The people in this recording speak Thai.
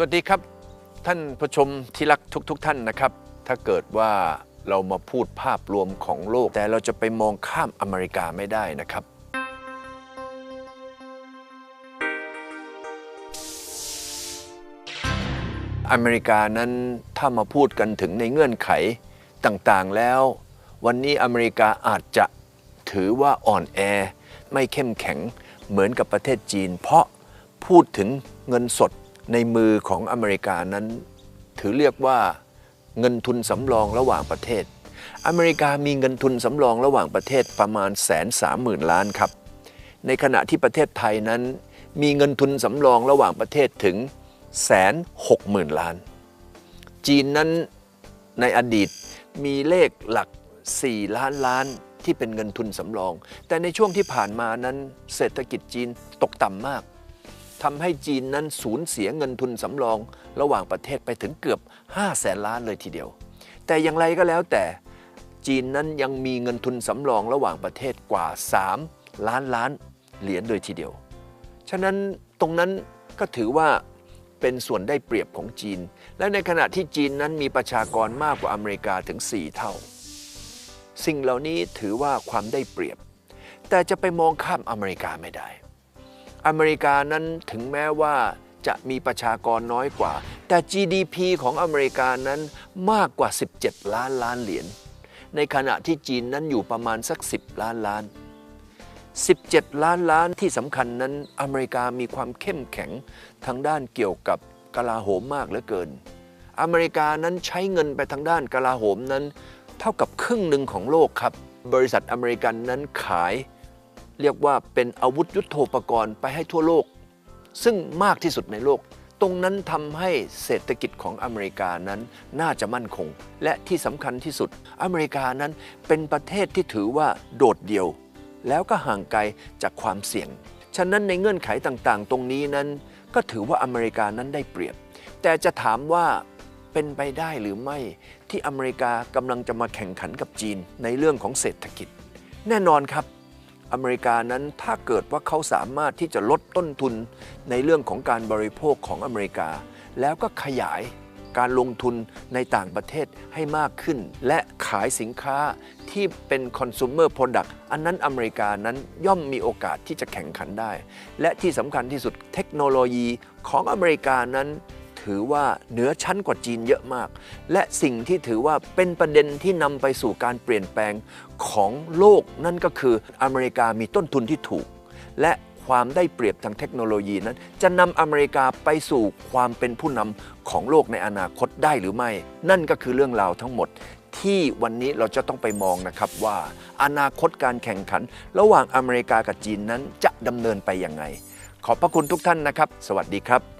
สวัสดีครับ ท่านผู้ชมที่รักทุกๆทท่านนะครับ ถ้าเกิดว่าเรามาพูดภาพรวมของโลก แต่เราจะไปมองข้ามอเมริกาไม่ได้นะครับ อเมริกานั้นถ้ามาพูดกันถึงในเงื่อนไขต่างๆแล้ว วันนี้อเมริกาอาจจะถือว่าอ่อนแอ ไม่เข้มแข็งเหมือนกับประเทศจีน เพราะพูดถึงเงินสด ในมือของอเมริกานั้น ถือเรียกว่าเงินทุนสำรองระหว่างประเทศ อเมริกามีเงินทุนสำรองระหว่างประเทศประมาณแสนสามหมื่นล้านครับ ในขณะที่ประเทศไทยนั้น มีเงินทุนสำรองระหว่างประเทศถึงแสนหกหมื่นล้าน จีนนั้นในอดีตมีเลขหลัก 4 ล้านล้านที่เป็นเงินทุนสำรอง แต่ในช่วงที่ผ่านมานั้นเศรษฐกิจจีนตกต่ำมาก ทำให้จีนนั้นสูญเสียเงินทุนสำรอง ระหว่างประเทศไปถึงเกือบ5แสนล้านเลยทีเดียว แต่อย่างไรก็แล้วแต่จีนนั้นยังมีเงินทุนสำรองระหว่างประเทศกว่า 3 ล้านล้านเหรียญเลยทีเดียว ฉะนั้นตรงนั้นก็ถือว่าเป็นส่วนได้เปรียบของจีน และในขณะที่จีนนั้นมีประชากรมากกว่าอเมริกาถึง 4 เท่า สิ่งเหล่านี้ถือว่าความได้เปรียบ แต่จะไปมองข้ามอเมริกาไม่ได้ อเมริกานั้นถึงแม้ว่าจะมีประชากรน้อยกว่า แต่ GDP ของอเมริกานั้นมากกว่า 17 ล้านล้านเหรียญ ในขณะที่จีนนั้นอยู่ประมาณสัก 10 ล้านล้าน 17 ล้านล้านที่สำคัญนั้นอเมริกามีความเข้มแข็งทางด้านเกี่ยวกับกลาโหมมากเหลือเกิน อเมริกานั้นใช้เงินไปทางด้านกลาโหมนั้น เท่ากับครึ่งหนึ่งของโลกครับ บริษัทอเมริกันนั้นขาย เรียกว่าเป็นอาวุธยุโทโธปกรณ์ไปให้ทั่วโลก ซึ่งมากที่สุดในโลก ตรงนั้นทำให้เศรษฐกิจของอเมริกานั้นน่าจะมั่นคง และที่สำคัญที่สุด อเมริกานั้นเป็นประเทศที่ถือว่าโดดเดี่ยว แล้วก็ห่างไกลจากความเสี่ยง ฉะนั้นในเงื่อนไขต่างๆ ตรงนี้นั้น ก็ถือว่าอเมริกานั้นได้เปรียบ แต่จะถามว่าเป็นไปได้หรือไม่ที่อเมริกากำลังจะมาแข่งขันกับจีนในเรื่องของเศรษฐกิจ แน่นอนครับ อเมริกานั้นถ้าเกิดว่าเขาสามารถที่จะลดต้นทุนในเรื่องของการบริโภคของอเมริกา แล้วก็ขยายการลงทุนในต่างประเทศให้มากขึ้น และขายสินค้าที่เป็น consumer product อันนั้นอเมริกานั้นย่อมมีโอกาสที่จะแข่งขันได้ และที่สำคัญที่สุดเทคโนโลยีของอเมริกานั้น ถือว่าเหนือชั้นกว่าจีนเยอะมาก และสิ่งที่ถือว่าเป็นประเด็นที่นำไปสู่การเปลี่ยนแปลงของโลกนั่นก็คืออเมริกามีต้นทุนที่ถูก และความได้เปรียบทางเทคโนโลยีนั้น จะนำอเมริกาไปสู่ความเป็นผู้นำของโลกในอนาคตได้หรือไม่ นั่นก็คือเรื่องราวทั้งหมดที่วันนี้เราจะต้องไปมองนะครับว่า อนาคตการแข่งขัน ระหว่างอเมริกากับจีนนั้นจะดำเนินไปยังไง ขอบพระคุณทุกท่านนะครับ สวัสดีครับ